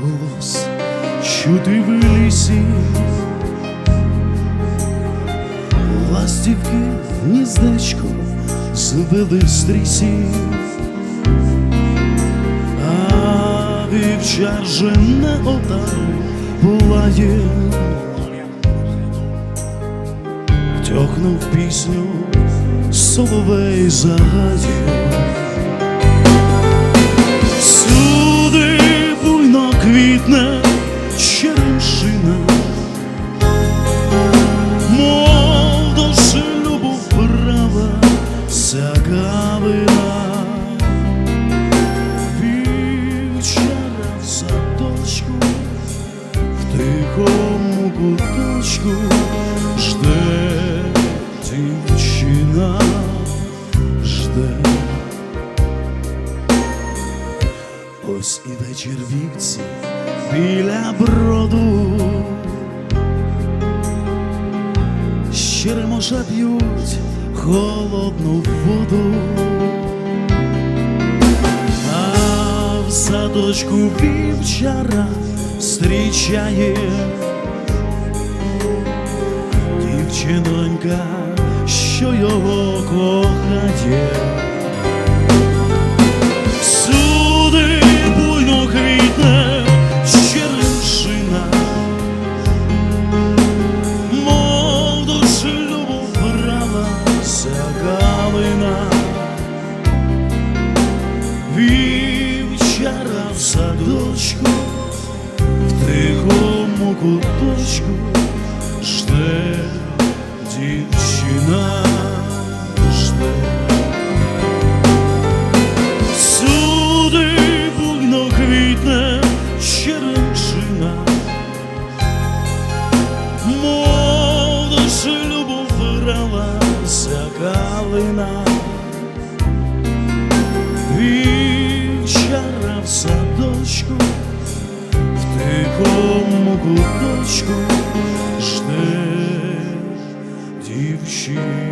голос чути в лісі, ластівки в гніздечко звели стрісі, а вівчар же не отару пулає, тьохнув пісню соловей загадів. Квітне черемшина, мов до шлюбу вправа загавила вівчара в садочку, в тихому куточку жде дівчина. Ось і вечір вівці біля броду. Щеремоша п'ють холодну воду, а в садочку вівчара зустрічає дівчинонька, що його кохає. Куточку жде дівчина, жде. Всюди буйно квітне черемшина, мов до шлюбу вбиралася калина, вівчара в садочку, тихому куточку жде дівчина.